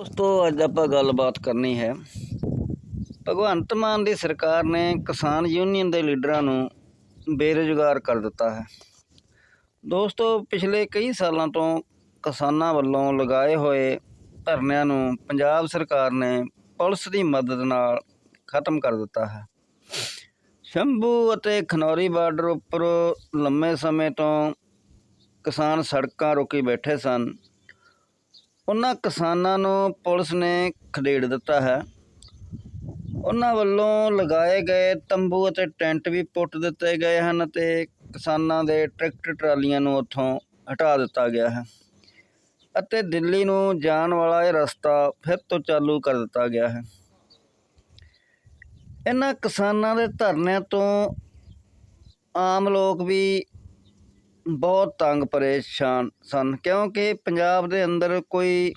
ਦੋਸਤੋ, ਅੱਜ ਆਪਾਂ ਗੱਲਬਾਤ ਕਰਨੀ ਹੈ। ਭਗਵੰਤ ਮਾਨ ਦੀ ਸਰਕਾਰ ਨੇ ਕਿਸਾਨ ਯੂਨੀਅਨ ਦੇ ਲੀਡਰਾਂ ਨੂੰ ਬੇਰੁਜ਼ਗਾਰ ਕਰ ਦਿੱਤਾ ਹੈ। ਦੋਸਤੋ, ਪਿਛਲੇ ਕਈ ਸਾਲਾਂ ਤੋਂ ਕਿਸਾਨਾਂ ਵੱਲੋਂ ਲਗਾਏ ਹੋਏ ਧਰਨਿਆਂ ਨੂੰ ਪੰਜਾਬ ਸਰਕਾਰ ਨੇ ਪੁਲਿਸ ਦੀ ਮਦਦ ਨਾਲ ਖਤਮ ਕਰ ਦਿੱਤਾ ਹੈ। ਸ਼ੰਭੂ ਅਤੇ ਖਨੌਰੀ ਬਾਰਡਰ ਉੱਪਰ ਲੰਮੇ ਸਮੇਂ ਤੋਂ ਕਿਸਾਨ ਸੜਕਾਂ ਰੋਕੀ ਬੈਠੇ ਸਨ। ਉਹਨਾਂ ਕਿਸਾਨਾਂ ਨੂੰ ਪੁਲਿਸ ਨੇ ਖਦੇੜ ਦਿੱਤਾ ਹੈ। ਉਹਨਾਂ ਵੱਲੋਂ ਲਗਾਏ ਗਏ ਤੰਬੂ ਅਤੇ ਟੈਂਟ ਵੀ ਪੁੱਟ ਦਿੱਤੇ ਗਏ ਹਨ ਅਤੇ ਕਿਸਾਨਾਂ ਦੇ ਟਰੈਕਟਰ ਟਰਾਲੀਆਂ ਨੂੰ ਉੱਥੋਂ ਹਟਾ ਦਿੱਤਾ ਗਿਆ ਹੈ ਅਤੇ ਦਿੱਲੀ ਨੂੰ ਜਾਣ ਵਾਲਾ ਇਹ ਰਸਤਾ ਫਿਰ ਤੋਂ ਚਾਲੂ ਕਰ ਦਿੱਤਾ ਗਿਆ ਹੈ। ਇਹਨਾਂ ਕਿਸਾਨਾਂ ਦੇ ਧਰਨਿਆਂ ਤੋਂ ਆਮ ਲੋਕ ਵੀ ਬਹੁਤ ਤੰਗ ਪਰੇਸ਼ਾਨ ਸਨ, ਕਿਉਂਕਿ ਪੰਜਾਬ ਦੇ ਅੰਦਰ ਕੋਈ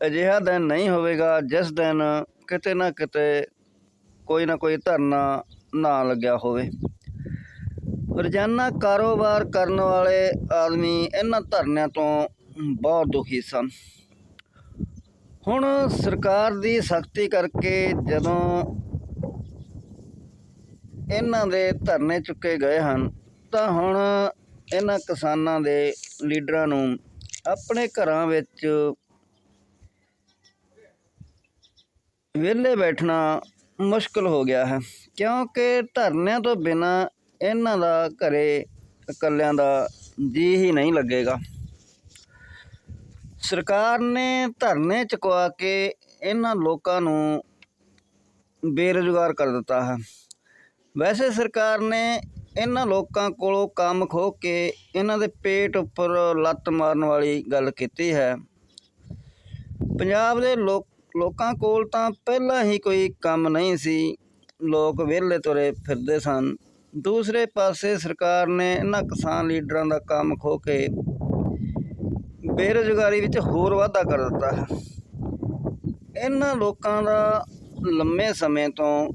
ਅਜਿਹਾ ਦਿਨ ਨਹੀਂ ਹੋਵੇਗਾ ਜਿਸ ਦਿਨ ਕਿਤੇ ਨਾ ਕਿਤੇ ਕੋਈ ਨਾ ਕੋਈ ਧਰਨਾ ਨਾ ਲੱਗਿਆ ਹੋਵੇ। ਰੋਜ਼ਾਨਾ ਕਾਰੋਬਾਰ ਕਰਨ ਵਾਲੇ ਆਦਮੀ ਇਹਨਾਂ ਧਰਨਿਆਂ ਤੋਂ ਬਹੁਤ ਦੁਖੀ ਸਨ। ਹੁਣ ਸਰਕਾਰ ਦੀ ਸਖਤੀ ਕਰਕੇ ਜਦੋਂ ਇਹਨਾਂ ਦੇ ਧਰਨੇ ਚੁੱਕੇ ਗਏ ਹਨ, ਤਾਂ ਹੁਣ ਇਹਨਾਂ ਕਿਸਾਨਾਂ ਦੇ ਲੀਡਰਾਂ ਨੂੰ ਆਪਣੇ ਘਰਾਂ ਵਿੱਚ ਵਿਹਲੇ ਬੈਠਣਾ ਮੁਸ਼ਕਲ ਹੋ ਗਿਆ ਹੈ, ਕਿਉਂਕਿ ਧਰਨਿਆਂ ਤੋਂ ਬਿਨਾ ਇਹਨਾਂ ਦਾ ਘਰੇ ਇਕੱਲਿਆਂ ਦਾ ਜੀ ਹੀ ਨਹੀਂ ਲੱਗੇਗਾ। ਸਰਕਾਰ ਨੇ ਧਰਨੇ ਚੁਕਵਾ ਕੇ ਇਹਨਾਂ ਲੋਕਾਂ ਨੂੰ ਬੇਰੁਜ਼ਗਾਰ ਕਰ ਦਿੱਤਾ ਹੈ। ਵੈਸੇ ਸਰਕਾਰ ਨੇ ਇਹਨਾਂ ਲੋਕਾਂ ਕੋਲੋਂ ਕੰਮ ਖੋ ਕੇ ਇਹਨਾਂ ਦੇ ਪੇਟ ਉੱਪਰ ਲੱਤ ਮਾਰਨ ਵਾਲੀ ਗੱਲ ਕੀਤੀ ਹੈ। ਪੰਜਾਬ ਦੇ ਲੋਕ, ਲੋਕਾਂ ਕੋਲ ਤਾਂ ਪਹਿਲਾਂ ਹੀ ਕੋਈ ਕੰਮ ਨਹੀਂ ਸੀ। ਲੋਕ ਵਿਹਲੇ ਤੁਰੇ ਫਿਰਦੇ ਸਨ। ਦੂਸਰੇ ਪਾਸੇ ਸਰਕਾਰ ਨੇ ਇਹਨਾਂ ਕਿਸਾਨ ਲੀਡਰਾਂ ਦਾ ਕੰਮ ਖੋ ਕੇ ਬੇਰੁਜ਼ਗਾਰੀ ਵਿੱਚ ਹੋਰ ਵਾਧਾ ਕਰ ਦਿੱਤਾ ਹੈ। ਇਹਨਾਂ ਲੋਕਾਂ ਦਾ ਲੰਮੇ ਸਮੇਂ ਤੋਂ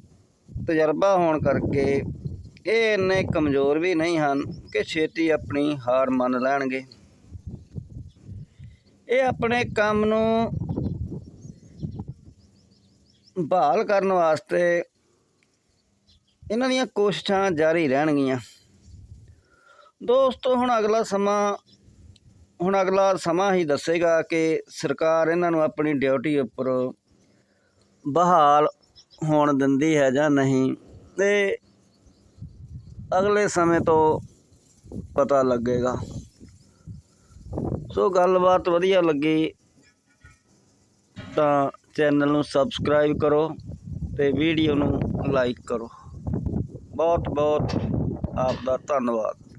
ਤਜਰਬਾ ਹੋਣ ਕਰਕੇ ਇਹ ਇੰਨੇ ਕਮਜ਼ੋਰ ਵੀ ਨਹੀਂ ਹਨ ਕਿ ਛੇਤੀ ਆਪਣੀ ਹਾਰ ਮੰਨ ਲੈਣਗੇ। ਇਹ ਆਪਣੇ ਕੰਮ ਨੂੰ ਬਹਾਲ ਕਰਨ ਵਾਸਤੇ ਇਹਨਾਂ ਦੀਆਂ ਕੋਸ਼ਿਸ਼ਾਂ ਜਾਰੀ ਰਹਿਣਗੀਆਂ। ਦੋਸਤੋ, ਹੁਣ ਅਗਲਾ ਸਮਾਂ, ਹੁਣ ਅਗਲਾ ਸਮਾਂ ਹੀ ਦੱਸੇਗਾ ਕਿ ਸਰਕਾਰ ਇਹਨਾਂ ਨੂੰ ਆਪਣੀ ਡਿਊਟੀ ਉੱਪਰ ਬਹਾਲ ਹੋਣ ਦਿੰਦੀ ਹੈ ਜਾਂ ਨਹੀਂ। ਤੇ ਅਗਲੇ ਸਮੇਂ ਤੋਂ ਪਤਾ ਲੱਗੇਗਾ। ਸੋ ਗੱਲਬਾਤ ਵਧੀਆ ਲੱਗੀ ਤਾਂ ਚੈਨਲ ਨੂੰ ਸਬਸਕ੍ਰਾਈਬ ਕਰੋ ਤੇ ਵੀਡੀਓ ਨੂੰ ਲਾਈਕ ਕਰੋ। ਬਹੁਤ ਬਹੁਤ ਆਪ ਦਾ ਧੰਨਵਾਦ।